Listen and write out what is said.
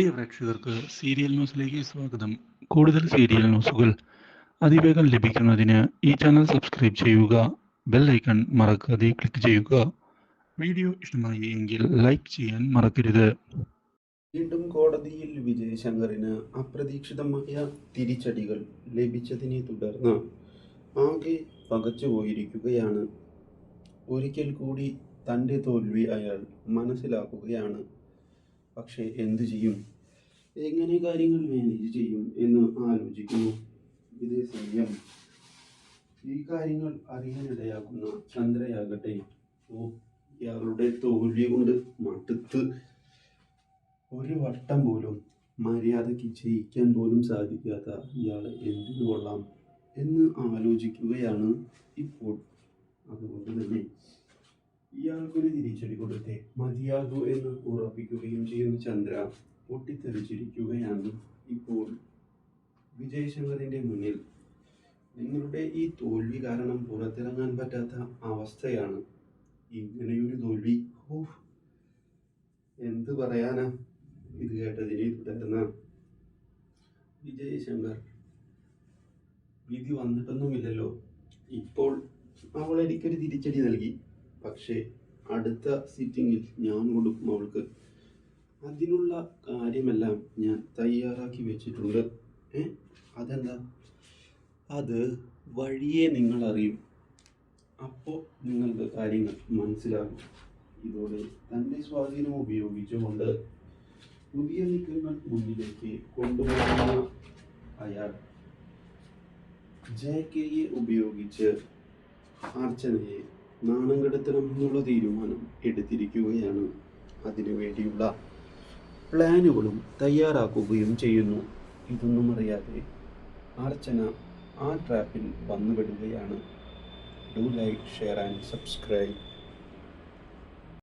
പ്രിയ പ്രേക്ഷകർക്ക് സീരിയൽ ന്യൂസിലേക്ക് സ്വാഗതം. കൂടുതൽ സീരിയൽ ന്യൂസുകൾ അതിവേഗം ലഭിക്കുന്നതിന് ഈ ചാനൽ സബ്സ്ക്രൈബ് ചെയ്യുക ബെൽ ഐക്കൺ മറക്കാതെ ക്ലിക്ക് ചെയ്യുക. വീഡിയോ ഇഷ്ടമായി എങ്കിൽ ലൈക്ക് ചെയ്യാൻ മറക്കരുത്. വീണ്ടും കോടതിയിൽ വിജയശങ്കറിന് അപ്രതീക്ഷിതമായ തിരിച്ചടികൾ ലഭിച്ചതിനെ തുടർന്ന് ആകെ പകച്ചുപോയിരിക്കുകയാണ് ഒരിക്കൽ കൂടി തന്റെ തോൽവി അയാൾ മനസ്സിലാക്കുകയാണ്. പക്ഷേ എന്തു ചെയ്യും? എങ്ങനെ കാര്യങ്ങൾ മാനേജ് ചെയ്യും എന്ന് ആലോചിക്കുന്നു. ഇതേ സമയം ഈ കാര്യങ്ങൾ അറിയാനിടയാക്കുന്ന ചന്ദ്രയാകട്ടെ. ഓ ഇയാളുടെ തോൽവി കൊണ്ട് മടുത്ത് ഒരു വട്ടം പോലും മര്യാദയ്ക്ക് ജയിക്കാൻ പോലും സാധിക്കാത്ത ഇയാൾ എന്തിനു കൊള്ളാം എന്ന് ആലോചിക്കുകയാണ് ഇപ്പോൾ ഇയാൾക്കൊരു തിരിച്ചടി കൊടുത്തേ. മതിയാകൂ എന്ന് ഉറപ്പിക്കുകയും ചെയ്യുന്ന ചന്ദ്ര. പൊട്ടിത്തെറിച്ചിരിക്കുകയാണ് ഇപ്പോൾ വിജയശങ്കറിന്റെ മുന്നിൽ. നിങ്ങളുടെ ഈ തോൽവി കാരണം പുറത്തിറങ്ങാൻ പറ്റാത്ത അവസ്ഥയാണ് ഇങ്ങനെയൊരു തോൽവി. ഓഹ് എന്ത് പറയാനാ? ഇത് കേട്ടതിനെ തുടർന്ന് വിജയശങ്കർ വിധി വന്നിട്ടൊന്നുമില്ലല്ലോ. ഇപ്പോൾ അവൾ എനിക്കൊരു തിരിച്ചടി നൽകി. പക്ഷേ അടുത്ത സിറ്റിങ്ങിൽ ഞാൻ കൊടുക്കും അവൾക്ക്. അതിനുള്ള കാര്യമെല്ലാം ഞാൻ തയ്യാറാക്കി വെച്ചിട്ടുണ്ട്. ഏ? അതെന്താ? അത് വഴിയെ നിങ്ങൾ അറിയും. അപ്പോൾ നിങ്ങൾക്ക് കാര്യങ്ങൾ മനസ്സിലാകും. ഇതോടെ തന്റെ സ്വാധീനം ഉപയോഗിച്ചുകൊണ്ട് പുതിയ നീക്കങ്ങൾ മുന്നിലേക്ക് കൊണ്ടുപോകുന്ന അയാൾ ജെ കെയെ ഉപയോഗിച്ച് അർച്ചനയെ നാണം കെടുത്തണം എന്നുള്ള തീരുമാനം എടുത്തിരിക്കുകയാണ്. അതിനുവേണ്ടിയുള്ള പ്ലാനുകളും തയ്യാറാക്കുകയും ചെയ്യുന്നു. ഇതൊന്നും അറിയാതെ അർച്ചന ആ ട്രാപ്പിൽ വന്നുപെടുകയാണ് do like share and subscribe